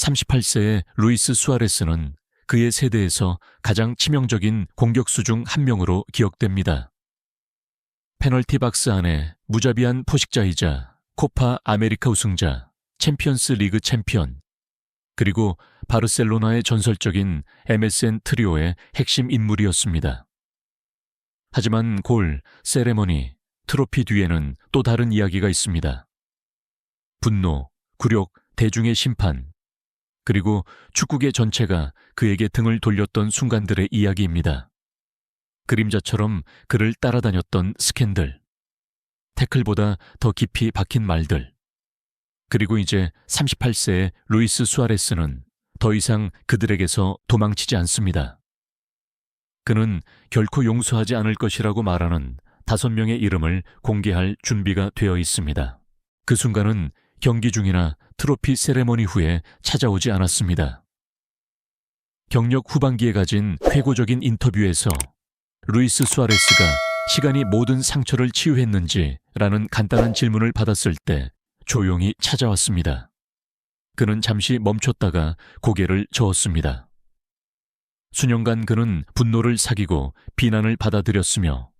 38세의 루이스 수아레스는 그의 세대에서 가장 치명적인 공격수 중 한 명으로 기억됩니다. 페널티 박스 안에 무자비한 포식자이자 코파 아메리카 우승자, 챔피언스 리그 챔피언, 그리고 바르셀로나의 전설적인 MSN 트리오의 핵심 인물이었습니다. 하지만 골, 세레머니, 트로피 뒤에는 또 다른 이야기가 있습니다. 분노, 굴욕, 대중의 심판, 그리고 축구계 전체가 그에게 등을 돌렸던 순간들의 이야기입니다. 그림자처럼 그를 따라다녔던 스캔들, 태클보다 더 깊이 박힌 말들, 그리고 이제 38세의 루이스 수아레스는 더 이상 그들에게서 도망치지 않습니다. 그는 결코 용서하지 않을 것이라고 말하는 다섯 명의 이름을 공개할 준비가 되어 있습니다. 그 순간은 경기 중이나 트로피 세레머니 후에 찾아오지 않았습니다. 경력 후반기에 가진 회고적인 인터뷰에서 루이스 수아레스가 시간이 모든 상처를 치유했는지 라는 간단한 질문을 받았을 때 조용히 찾아왔습니다. 그는 잠시 멈췄다가 고개를 저었습니다. 수년간 그는 분노를 사귀고 비난을 받아들였으며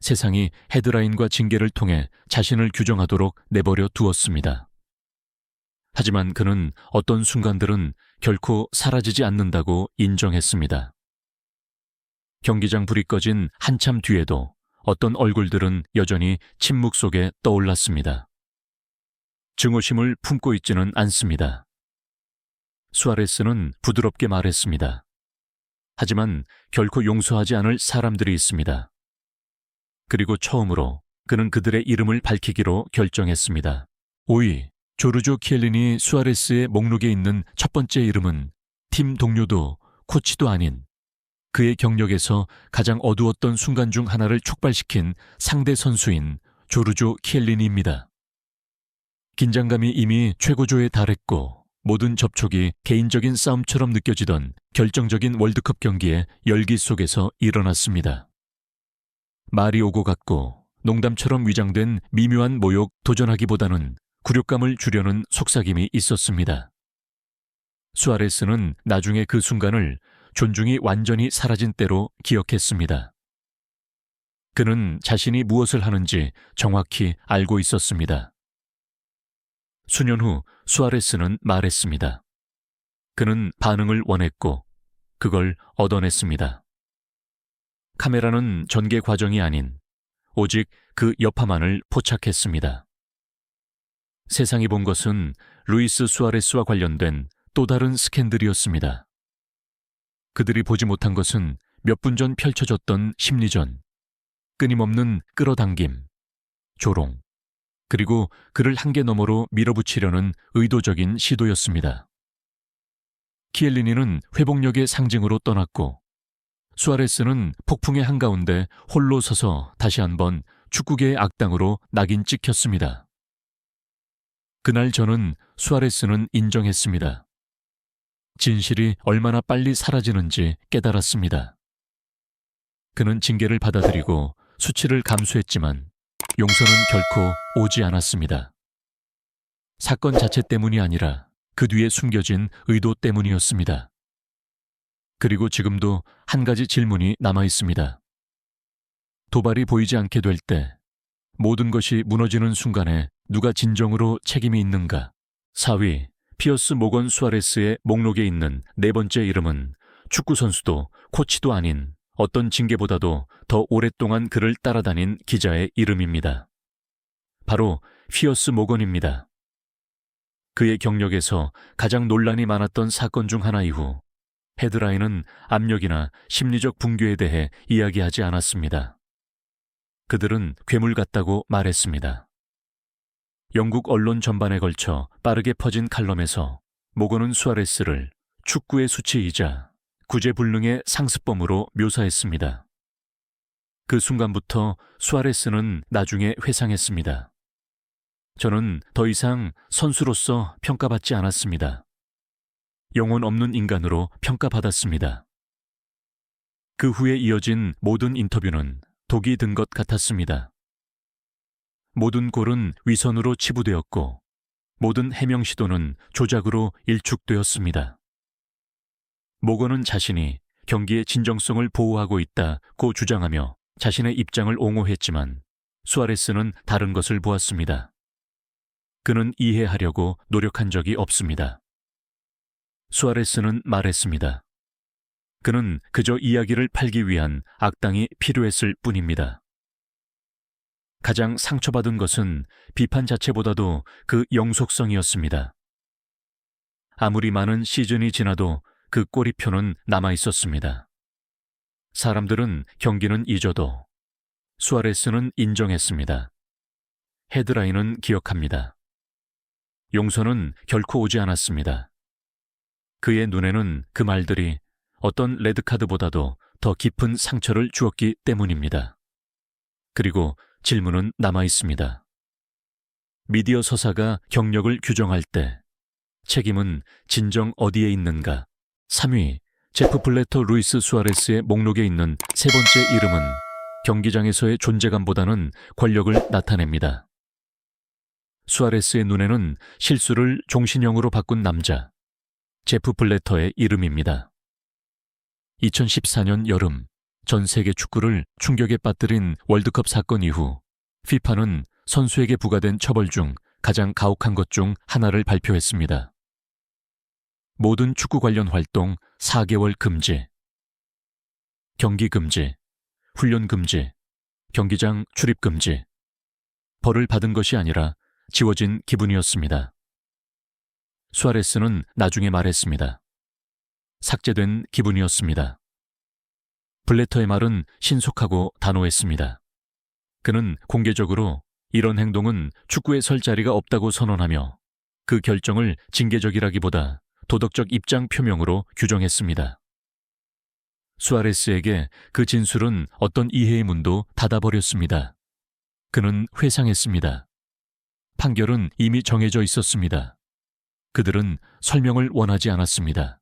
세상이 헤드라인과 징계를 통해 자신을 규정하도록 내버려 두었습니다. 하지만 그는 어떤 순간들은 결코 사라지지 않는다고 인정했습니다. 경기장 불이 꺼진 한참 뒤에도 어떤 얼굴들은 여전히 침묵 속에 떠올랐습니다. 증오심을 품고 있지는 않습니다. 수아레스는 부드럽게 말했습니다. 하지만 결코 용서하지 않을 사람들이 있습니다. 그리고 처음으로 그는 그들의 이름을 밝히기로 결정했습니다. 5위, 조르조 키엘린이 수아레스의 목록에 있는 첫 번째 이름은 팀 동료도 코치도 아닌 그의 경력에서 가장 어두웠던 순간 중 하나를 촉발시킨 상대 선수인 조르조 키엘린입니다. 긴장감이 이미 최고조에 달했고 모든 접촉이 개인적인 싸움처럼 느껴지던 결정적인 월드컵 경기의 열기 속에서 일어났습니다. 말이 오고 갔고 농담처럼 위장된 미묘한 모욕 도전하기보다는 굴욕감을 주려는 속삭임이 있었습니다. 수아레스는 나중에 그 순간을 존중이 완전히 사라진 때로 기억했습니다. 그는 자신이 무엇을 하는지 정확히 알고 있었습니다. 수년 후 수아레스는 말했습니다. 그는 반응을 원했고 그걸 얻어냈습니다. 카메라는 전개 과정이 아닌 오직 그 여파만을 포착했습니다. 세상이 본 것은 루이스 수아레스와 관련된 또 다른 스캔들이었습니다. 그들이 보지 못한 것은 몇 분 전 펼쳐졌던 심리전, 끊임없는 끌어당김, 조롱, 그리고 그를 한계 너머로 밀어붙이려는 의도적인 시도였습니다. 키엘리니는 회복력의 상징으로 떠났고 수아레스는 폭풍의 한가운데 홀로 서서 다시 한번 축구계의 악당으로 낙인 찍혔습니다. 그날 저는 수아레스는 인정했습니다. 진실이 얼마나 빨리 사라지는지 깨달았습니다. 그는 징계를 받아들이고 수치를 감수했지만 용서는 결코 오지 않았습니다. 사건 자체 때문이 아니라 그 뒤에 숨겨진 의도 때문이었습니다. 그리고 지금도 한 가지 질문이 남아 있습니다. 도발이 보이지 않게 될 때 모든 것이 무너지는 순간에 누가 진정으로 책임이 있는가? 4위 피어스 모건 수아레스의 목록에 있는 네 번째 이름은 축구 선수도 코치도 아닌 어떤 징계보다도 더 오랫동안 그를 따라다닌 기자의 이름입니다. 바로 피어스 모건입니다. 그의 경력에서 가장 논란이 많았던 사건 중 하나 이후 헤드라인은 압력이나 심리적 붕괴에 대해 이야기하지 않았습니다. 그들은 괴물 같다고 말했습니다. 영국 언론 전반에 걸쳐 빠르게 퍼진 칼럼에서 모건은 수아레스를 축구의 수치이자 구제불능의 상습범으로 묘사했습니다. 그 순간부터 수아레스는 나중에 회상했습니다. 저는 더 이상 선수로서 평가받지 않았습니다. 영혼 없는 인간으로 평가받았습니다. 그 후에 이어진 모든 인터뷰는 독이 든 것 같았습니다. 모든 골은 위선으로 치부되었고 모든 해명 시도는 조작으로 일축되었습니다. 모건은 자신이 경기의 진정성을 보호하고 있다고 주장하며 자신의 입장을 옹호했지만 수아레스는 다른 것을 보았습니다. 그는 이해하려고 노력한 적이 없습니다. 수아레스는 말했습니다. 그는 그저 이야기를 팔기 위한 악당이 필요했을 뿐입니다. 가장 상처받은 것은 비판 자체보다도 그 영속성이었습니다. 아무리 많은 시즌이 지나도 그 꼬리표는 남아 있었습니다. 사람들은 경기는 잊어도 수아레스는 인정했습니다. 헤드라인은 기억합니다. 용서는 결코 오지 않았습니다. 그의 눈에는 그 말들이 어떤 레드카드보다도 더 깊은 상처를 주었기 때문입니다. 그리고 질문은 남아 있습니다. 미디어 서사가 경력을 규정할 때 책임은 진정 어디에 있는가? 3위 제프 플래터 루이스 수아레스의 목록에 있는 세 번째 이름은 경기장에서의 존재감보다는 권력을 나타냅니다. 수아레스의 눈에는 실수를 종신형으로 바꾼 남자 제프 플래터의 이름입니다. 2014년 여름 전 세계 축구를 충격에 빠뜨린 월드컵 사건 이후 피파는 선수에게 부과된 처벌 중 가장 가혹한 것 중 하나를 발표했습니다. 모든 축구 관련 활동 4개월 금지, 경기 금지, 훈련 금지, 경기장 출입 금지. 벌을 받은 것이 아니라 지워진 기분이었습니다. 수아레스는 나중에 말했습니다. 삭제된 기분이었습니다. 블레터의 말은 신속하고 단호했습니다. 그는 공개적으로 이런 행동은 축구에 설 자리가 없다고 선언하며 그 결정을 징계적이라기보다 도덕적 입장 표명으로 규정했습니다. 수아레스에게 그 진술은 어떤 이해의 문도 닫아버렸습니다. 그는 회상했습니다. 판결은 이미 정해져 있었습니다. 그들은 설명을 원하지 않았습니다.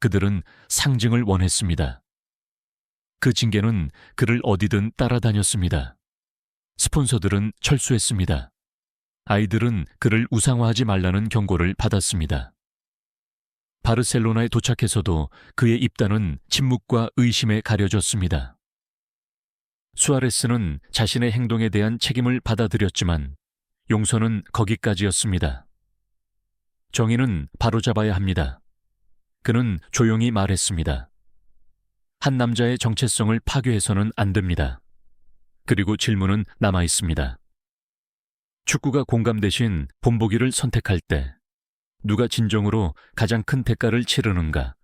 그들은 상징을 원했습니다. 그 징계는 그를 어디든 따라다녔습니다. 스폰서들은 철수했습니다. 아이들은 그를 우상화하지 말라는 경고를 받았습니다. 바르셀로나에 도착해서도 그의 입단은 침묵과 의심에 가려졌습니다. 수아레스는 자신의 행동에 대한 책임을 받아들였지만 용서는 거기까지였습니다. 정의는 바로잡아야 합니다. 그는 조용히 말했습니다. 한 남자의 정체성을 파괴해서는 안 됩니다. 그리고 질문은 남아 있습니다. 축구가 공감 대신 본보기를 선택할 때 누가 진정으로 가장 큰 대가를 치르는가?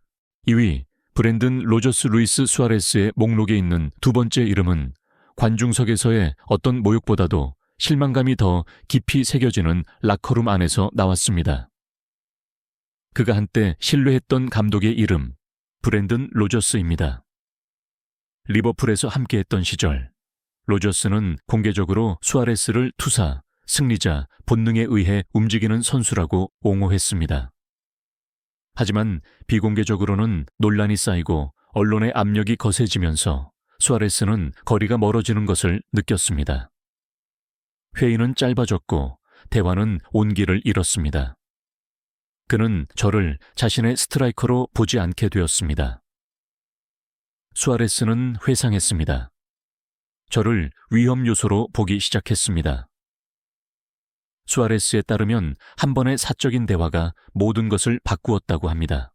2위 브랜든 로저스 루이스 수아레스의 목록에 있는 두 번째 이름은 관중석에서의 어떤 모욕보다도 실망감이 더 깊이 새겨지는 라커룸 안에서 나왔습니다. 그가 한때 신뢰했던 감독의 이름 브랜든 로저스입니다. 리버풀에서 함께했던 시절 로저스는 공개적으로 수아레스를 투사, 승리자, 본능에 의해 움직이는 선수라고 옹호했습니다. 하지만 비공개적으로는 논란이 쌓이고 언론의 압력이 거세지면서 수아레스는 거리가 멀어지는 것을 느꼈습니다. 회의는 짧아졌고 대화는 온기를 잃었습니다. 그는 저를 자신의 스트라이커로 보지 않게 되었습니다. 수아레스는 회상했습니다. 저를 위험 요소로 보기 시작했습니다. 수아레스에 따르면 한 번의 사적인 대화가 모든 것을 바꾸었다고 합니다.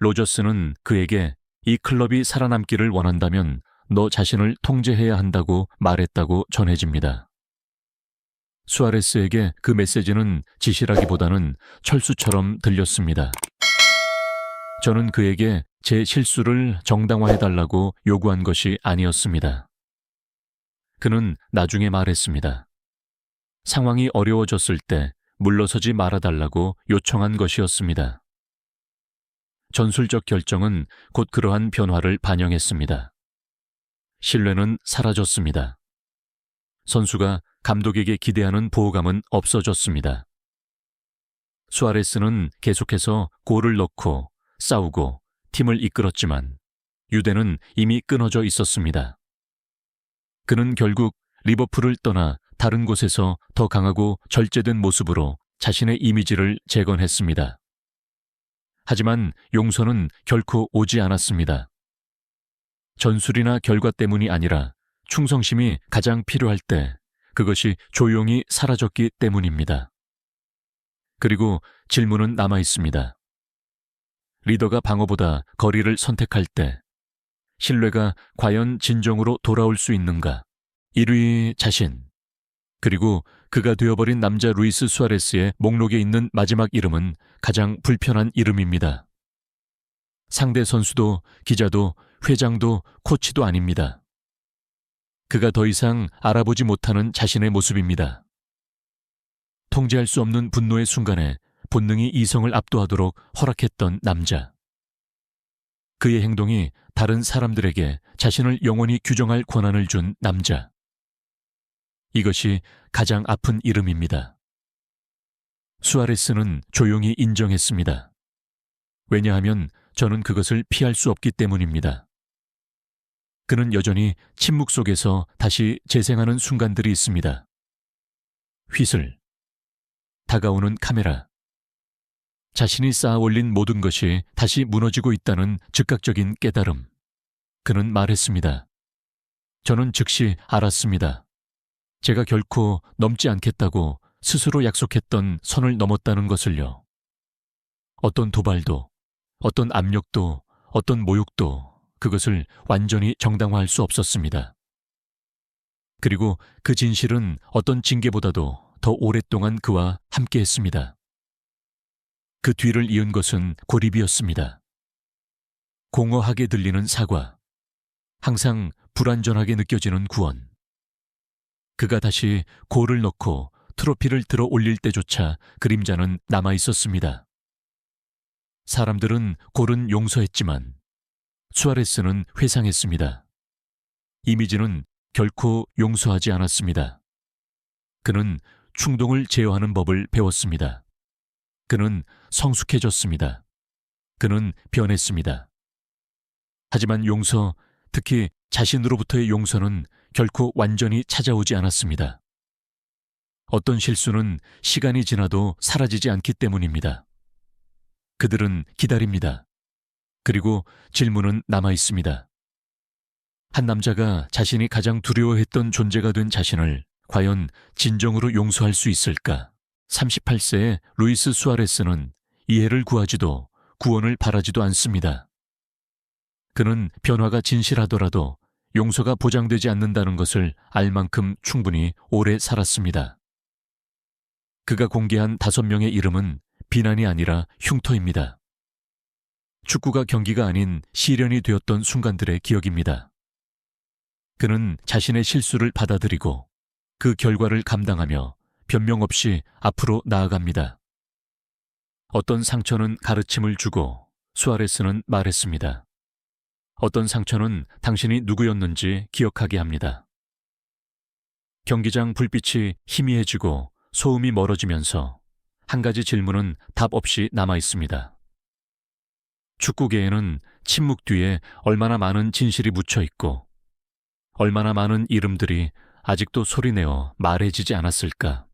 로저스는 그에게 이 클럽이 살아남기를 원한다면 너 자신을 통제해야 한다고 말했다고 전해집니다. 수아레스에게 그 메시지는 지시라기보다는 철수처럼 들렸습니다. 저는 그에게 제 실수를 정당화해달라고 요구한 것이 아니었습니다. 그는 나중에 말했습니다. 상황이 어려워졌을 때 물러서지 말아달라고 요청한 것이었습니다. 전술적 결정은 곧 그러한 변화를 반영했습니다. 신뢰는 사라졌습니다. 선수가 감독에게 기대하는 보호감은 없어졌습니다. 수아레스는 계속해서 골을 넣고 싸우고 팀을 이끌었지만 유대는 이미 끊어져 있었습니다. 그는 결국 리버풀을 떠나 다른 곳에서 더 강하고 절제된 모습으로 자신의 이미지를 재건했습니다. 하지만 용서는 결코 오지 않았습니다. 전술이나 결과 때문이 아니라 충성심이 가장 필요할 때 그것이 조용히 사라졌기 때문입니다. 그리고 질문은 남아 있습니다. 리더가 방어보다 거리를 선택할 때 신뢰가 과연 진정으로 돌아올 수 있는가? 1위 자신. 그리고 그가 되어버린 남자 루이스 수아레스의 목록에 있는 마지막 이름은 가장 불편한 이름입니다. 상대 선수도 기자도 회장도 코치도 아닙니다. 그가 더 이상 알아보지 못하는 자신의 모습입니다. 통제할 수 없는 분노의 순간에 본능이 이성을 압도하도록 허락했던 남자. 그의 행동이 다른 사람들에게 자신을 영원히 규정할 권한을 준 남자. 이것이 가장 아픈 이름입니다. 수아레스는 조용히 인정했습니다. 왜냐하면 저는 그것을 피할 수 없기 때문입니다. 그는 여전히 침묵 속에서 다시 재생하는 순간들이 있습니다. 휘슬. 다가오는 카메라. 자신이 쌓아 올린 모든 것이 다시 무너지고 있다는 즉각적인 깨달음. 그는 말했습니다. 저는 즉시 알았습니다. 제가 결코 넘지 않겠다고 스스로 약속했던 선을 넘었다는 것을요. 어떤 도발도, 어떤 압력도, 어떤 모욕도 그것을 완전히 정당화할 수 없었습니다. 그리고 그 진실은 어떤 징계보다도 더 오랫동안 그와 함께 했습니다. 그 뒤를 이은 것은 고립이었습니다. 공허하게 들리는 사과, 항상 불완전하게 느껴지는 구원. 그가 다시 골을 넣고 트로피를 들어 올릴 때조차 그림자는 남아 있었습니다. 사람들은 골은 용서했지만 수아레스는 회상했습니다. 이미지는 결코 용서하지 않았습니다. 그는 충동을 제어하는 법을 배웠습니다. 그는 성숙해졌습니다. 그는 변했습니다. 하지만 용서, 특히 자신으로부터의 용서는 결코 완전히 찾아오지 않았습니다. 어떤 실수는 시간이 지나도 사라지지 않기 때문입니다. 그들은 기다립니다. 그리고 질문은 남아 있습니다. 한 남자가 자신이 가장 두려워했던 존재가 된 자신을 과연 진정으로 용서할 수 있을까? 38세의 루이스 수아레스는 이해를 구하지도 구원을 바라지도 않습니다. 그는 변화가 진실하더라도 용서가 보장되지 않는다는 것을 알 만큼 충분히 오래 살았습니다. 그가 공개한 다섯 명의 이름은 비난이 아니라 흉터입니다. 축구가 경기가 아닌 시련이 되었던 순간들의 기억입니다. 그는 자신의 실수를 받아들이고 그 결과를 감당하며 변명 없이 앞으로 나아갑니다. 어떤 상처는 가르침을 주고 수아레스는 말했습니다. 어떤 상처는 당신이 누구였는지 기억하게 합니다. 경기장 불빛이 희미해지고 소음이 멀어지면서 한 가지 질문은 답 없이 남아 있습니다. 축구계에는 침묵 뒤에 얼마나 많은 진실이 묻혀 있고 얼마나 많은 이름들이 아직도 소리내어 말해지지 않았을까.